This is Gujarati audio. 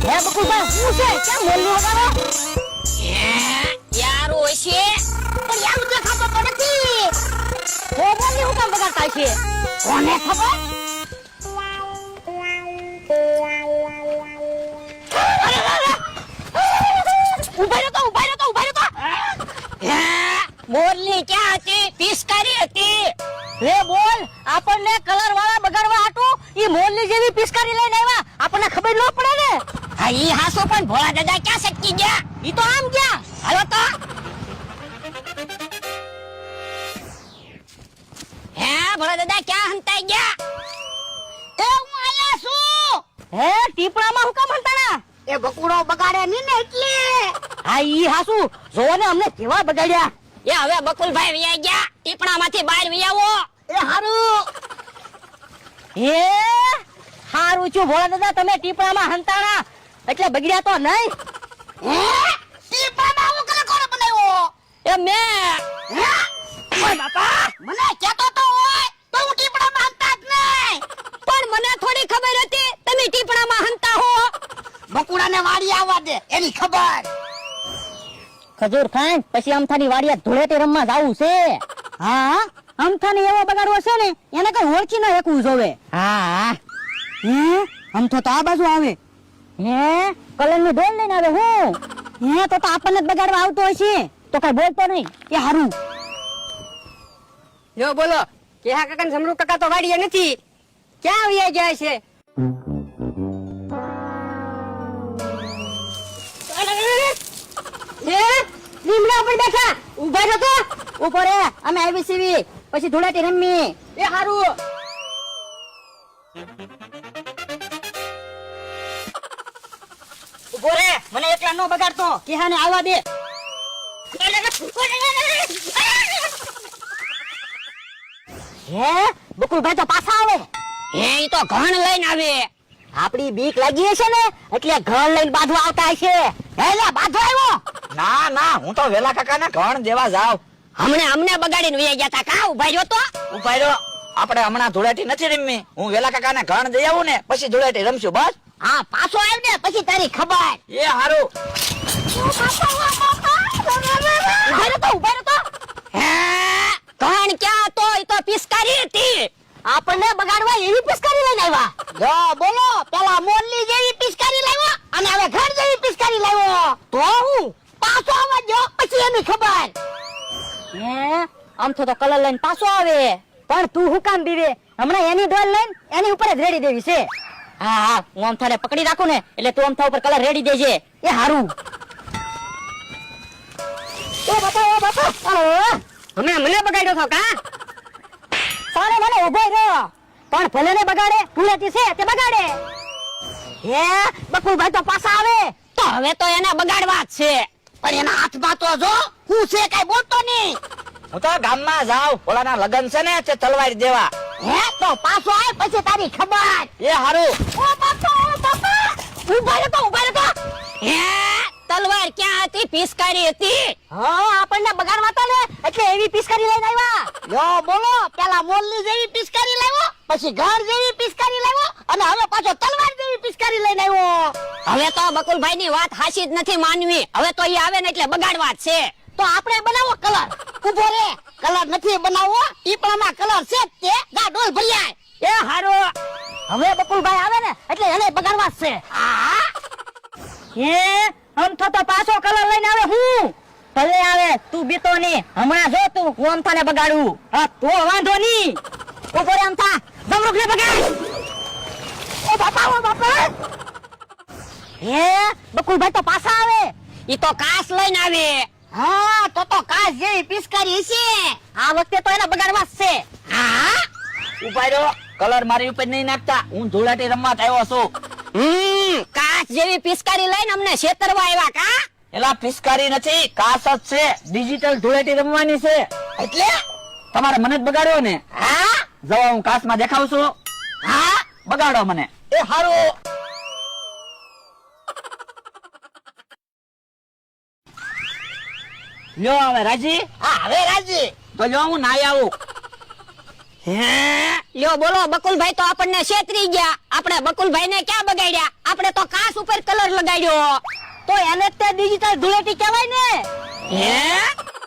હે બકુલભાઈ શું છે? કેમ મોરલી વગાડો યાર ઓશે પણ યાર મને ખબર તો નથી. હું કામ વગાડતા છે કોને ખબર? અરે, અરે, અરે! ઊભા રહ્યો તો ઊભા રહ્યો તો ઊભા રહ્યો તો. મોરલી ક્યાં હતી રે બોલ આપણને કલર વાળા બગાડવા હાટું ઈ મોલની જેવી પિસ્કારી લઈને આવ્યા. આપણને ખબર ન પડે ને. હા ઈ હાસો પણ ભોળા દાદા ક્યાં સટકી ગયા? ઈ તો આમ ગયા. હાલો તો. હે ભોળા દાદા ક્યાં હંતાઈ ગયા? એ હું આયા છું. હે ટીપડામાં હું કામ હંતાણા? એ બકુડો બગાડે ની ને એટલે. હા ઈ હાસુ. જોવો ને અમને કેવા બગાડ્યા. એ હવે બકુલભાઈ વિયા ગયા. ટીપણામાંથી બહાર વિયાવો. એ હારું. હે? હારું છું ભોળા દાદા તમે ટીપણામાં હંતાણા. એટલે બગડ્યા તો નહીં. હે? ટીપણામાં હું કલે કોણે બનાવ્યો? એ મેં. હે? ઓય બાપા મને કહેતો તો હોય તો હું ટીપણામાં હંતા જ નહીં. પણ મને થોડી ખબર હતી તમે ટીપણામાં હંતા હો. બકુડાને વાડી આવવા દે એની ખબર. ખજૂર ખાન પછી અમથાની વાડિયા ધૂળેટી રમવા જાવું છે. હા? અમથાને એવો બગાડવો છે ને એને કઈ ઓળખી ન એકવું જોવે. હા. હે? અમથો તો આ બાજુ આવે. હે? કલરની ડોલ લઈને આવે હું? હે તો તો આપણને જ બગાડવા આવતો હોય છે. તો કઈ બોલતો નહીં. એ હારું. જો બોલો. કે હા કાકા ને સમરૂ કાકા તો વાડિયા નથી. ક્યાં આવ્યા ગયા છે? હે? લીમડા ઉપર બેઠા રહો તો. ઊભો રે અમે આવી સીવી. પછી ધૂળેટી રમી. એ હારું. ઊભો રે મને એકલા નો બગાડતો. કેહાને આવવા દે. હે? બકુલભાઈ તો પાછા આવે. હે તો ઘણ લઈને આવે. આપડી બીક લાગી હશે ને એટલે ઘર લઈને બાંધવા આવતા હશે. હે લે બાંધવા આવ્યો? ના ના હું તો વેલા કાકા ને ઘણ દેવા જાવ હમણે અમને બગાડીને વિયા ગયા તા. કા ઊભા રહ્યો તો? ઊભા રહ્યો. આપણે હમણાં ધૂળેટી નથી રમી. હું વેલા કાકા ને ઘણ દઈ આવું ને પછી ધૂળેટી રમશું બસ. હા પાછો આવ ને પછી તારી ખબર. એ હારું. ઊભા ઊભા રહેતો હે? ઘણ ક્યાં તો એ તો પિસ્કારી હતી. આપણને બગાડવા એવી પિસ્કારી લઈને આવ્યા. જો બોલો. પેલા મોરલી જેવી પિસ્કારી લાવ્યો અને હવે ઘર જેવી પિસ્કારી લાવ્યો. તો હું? પાછો આવવા જો પછી એની ખબર. હે? આમ તો કલર લઈને પાછો આવે. પણ તું હું કામ બીવે? હમણાં એની ડોલ લઈને એની ઉપર જ રેડી દેવી છે. હા હા હું આમ થાને પકડી રાખું ને એટલે તું આમ થા ઉપર કલર રેડી દેજે. એ હારું. ઓ બાપા ઓ બાપા અરે હમણાં મને બગાડ્યો છો કા? ઊભો રહ્યો પણ ભલે ને બગાડે ભૂલેતી છે તે બગાડે. હે બકુલભાઈ તો પાછા આવે. તો હવે તો એને બગાડવા જ છે. પણ એના હાથમાં તો જો હું છે કઈ બોલતો નહીં. હું તો ગામમાં જાવ ઓલાના લગન છે ને તે તલવાર દેવા. હે તો પાછો આય પછી તારી ખબર. એ હારું. ઓ બાપા ઓ બાપા ઊભા રહેતો ઊભા રહેતો હે તલવાર ક્યાં હતી પીસકારી હતી? હા આપણને બગાડવા તો ને એટલે એવી પિસ્કારી લઈને આવ્યા? યો બોલો. પેલા મોલની જેવી પિસ્કારી લાવ્યો પછી ઘર જેવી પિસ્કારી લાવ્યો અને હવે પાછો તલવાર જેવી પિસ્કારી લઈને આવ્યો. હવે તો બકુલભાઈ ની વાત હાસી જ નથી માનવી. હવે તો એ આવે ને એટલે બગાડવા જ છે. તો આપણે બનાવો કલર. ઊભો રે. કલર નથી બનાવવો ટીપણામાં કલર છે તે. ગા ડોલ ભર્યા એ હારો. હવે બકુલભાઈ આવે ને એટલે એને બગાડવા જ છે. હા હે આમ થતો તો પાછો કલર લઈને આવે હું? ભલે આવે તું બીતો ની. હમણાં જો તું હું અમથાને બગાડું. હા તો વાંધો નહીં. ઊભો રે જમરૂખ ને બગાડ. ઓ બાપા ઓ બાપા. હે? બકુલભાઈ તો પાછા આવે. ઈ તો કાસ લઈને આવે. હા તો તો કાસ જેવી પિસકારી છે આ વખતે તો એને બગાડવા જ છે. હા? ઊભા રહ્યો કલર મારી ઉપર નહીં નાખતા. હું ધોળાટી રમવા થયો આવ્યો છું. હમ કાચ જેવી પિસકારી લઈને અમને છેતરવા આવ્યા કા? એલા પિસ્કારી નથી કાસ જ છે. ડિજિટલ ધૂળેટી રમવાની છે. એટલે? તમારે મને જ બગાડ્યો ને? હા? જવા હું કાસમાં દેખાવ છું. હા? બગાડો મને. એ હારું. લ્યો હવે રાજી? હા હવે રાજી. તો લ્યો હું નાઈ આવું. હે? લ્યો બોલો બકુલભાઈ તો આપણને છેતરી ગયા. આપણે બકુલભાઈ ને ક્યાં બગાડ્યા? આપણે તો કાસ ઉપર કલર લગાડ્યો. તો એને તે ડિજિટલ ધૂળેટી કહેવાય ને. હે?